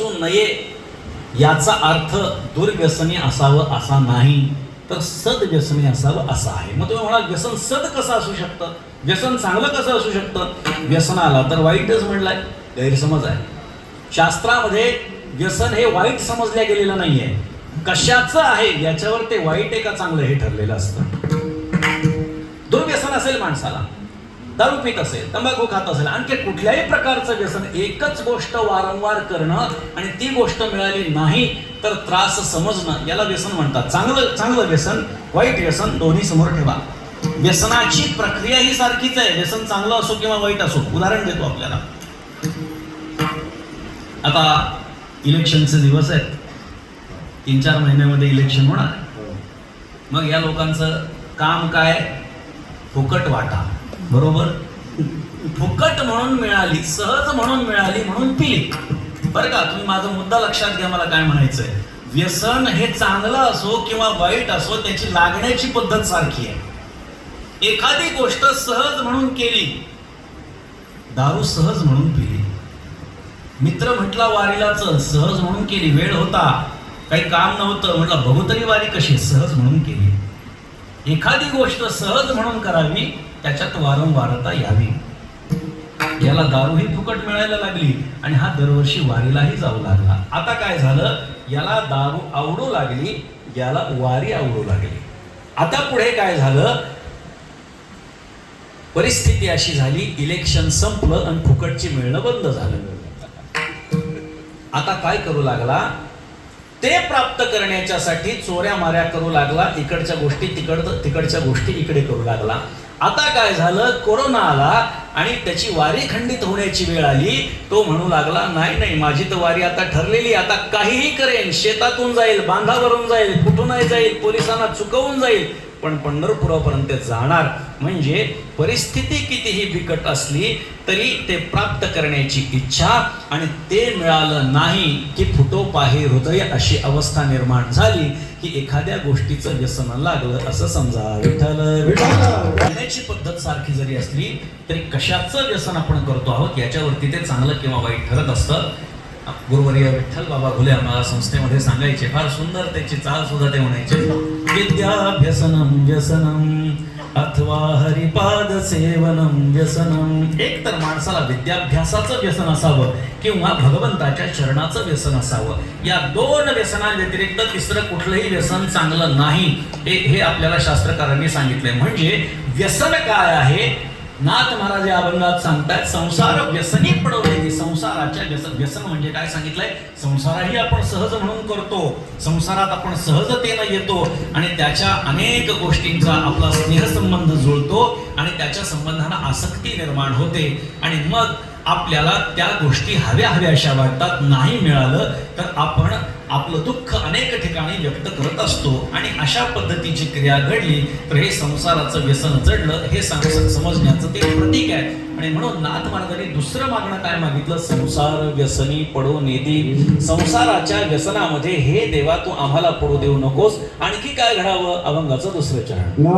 असू नये याचा अर्थ दुर्व्यसनी असावं असा नाही तर सदव्यसनी असावं असा आहे. मग तुम्ही म्हणाल व्यसन सद कसं असू शकतं? व्यसन चांगलं कसं असू शकतं? व्यसनाला तर वाईटच म्हणलाय. गैरसमज आहे. शास्त्रामध्ये व्यसन हे वाईट समजल्या गेलेलं नाहीये. कशाचं आहे याच्यावर ते वाईट आहे का चांगलं हे ठरलेलं असतं. दुर्व्यसन असेल माणसाला. दारू पित असेल तंबाखू खात असेल आणखी कुठल्याही प्रकारचं व्यसन एकच गोष्ट वारंवार करणं आणि ती गोष्ट मिळाली नाही तर त्रास समजणं याला व्यसन म्हणतात. चांगलं चांगलं व्यसन वाईट व्यसन दोन्ही समोर ठेवा. व्यसनाची प्रक्रिया ही सारखीच आहे. व्यसन चांगलं असो किंवा वाईट असो. उदाहरण देतो आपल्याला. आता इलेक्शनचे दिवस आहेत. तीन चार महिन्यामध्ये इलेक्शन होणार. मग या लोकांचं काम काय? फुकट वाटा. बरोबर? फुकट म्हणून मिळाली सहज म्हणून मिळाली म्हणून पिली. बरं का तुम्ही माझा मुद्दा लक्षात घ्या मला काय म्हणायचंय. व्यसन हे चांगलं असो किंवा वाईट असो त्याची लागण्याची पद्धत सारखी आहे. एखादी गोष्ट सहज म्हणून केली दारू सहज म्हणून पिली. मित्र म्हटला वारीलाच सहज म्हणून केली वेळ होता. काही काम नव्हतं म्हटलं बघू तरी वारी कशी सहज म्हणून केली. एखादी गोष्ट सहज म्हणून करावी त्याच्यात वारंवारता यावी. याला दारू ही फुकट मिळायला लागली आणि हा दरवर्षी वारीलाही जाऊ लागला. आता काय झालं? याला दारू आवडू लागली याला वारी आवडू लागली. आता पुढे काय झालं? परिस्थिती अशी झाली इलेक्शन संपलं आणि फुकटची मिळणं बंद झालं. आता काय करू लागला? ते प्राप्त करण्याच्यासाठी चोऱ्या माऱ्या करू लागला इकडच्या गोष्टी तिकड तिकडच्या गोष्टी इकडे करू लागला. आता काय झालं? कोरोना आला आणि त्याची वारी खंडित होण्याची वेळ आली तो म्हणू लागला नाही नाही माझी तर वारी आता ठरलेली आता काहीही करेन शेतातून जाईल बांधावरून जाईल कुठूनही जाईल पोलिसांना चुकवून जाईल पण पंढरपुरापर्यंत जाणार. म्हणजे परिस्थिती कितीही बिकट असली तरी ते प्राप्त करण्याची इच्छा आणि ते मिळालं नाही की फुटो पाही हृदय अशी अवस्था निर्माण झाली की एखाद्या गोष्टीचं व्यसन लागलं असं समजा विठ्ठल विठ्ठल करण्याची पद्धत सारखी जरी असली तरी कशाचं व्यसन आपण करतो आहोत याच्यावरती ते चांगलं किंवा वाईट ठरत असतं. गुरुवर्य विठ्ठल बाबा घुले आम्हाला संस्थेमध्ये सांगायचे. फार सुंदर त्याची चाल सुद्धा ते म्हणायचे. विद्याभ्यसनम व्यसनम अथवा हरिपाद सेवनम व्यसनम. एक तर माणसाला विद्याभ्यासाचं व्यसन असावं किंवा भगवंताच्या चरणाचं व्यसन असावं. या दोन व्यसनांव्यतिरिक्त तिसरं कुठलंही व्यसन चांगलं नाही. हे आपल्याला शास्त्रकारांनी सांगितलंय. म्हणजे व्यसन काय आहे? नाथ महाराज या अभंगात सांगतायत संसार व्यसनी पडवलेली संसाराच्या व्यसन व्यसन म्हणजे काय सांगितलंय? संसारही आपण सहज म्हणून करतो संसारात आपण सहजतेनं येतो आणि त्याच्या अनेक गोष्टींचा आपला स्नेहसंबंध जुळतो आणि त्याच्या संबंधांना आसक्ती निर्माण होते आणि मग आपल्याला त्या गोष्टी हव्या हव्या अशा वाटतात नाही मिळालं तर आपण आपलं दुःख अनेक ठिकाणी व्यक्त करत असतो आणि अशा पद्धतीची क्रिया घडली तर हे संसाराचं व्यसन जडलं हे सांग- समजण्याचं ते प्रतीक आहे. आणि म्हणून नाथ महाराजांनी दुसरं मागणं काय मागितलं? संसार व्यसनी पडो नेदी संसाराच्या व्यसनामध्ये हे देवा तू आम्हाला पडू देऊ नकोस. आणखी काय घडावं? अभंगाचं दुसरं चरण.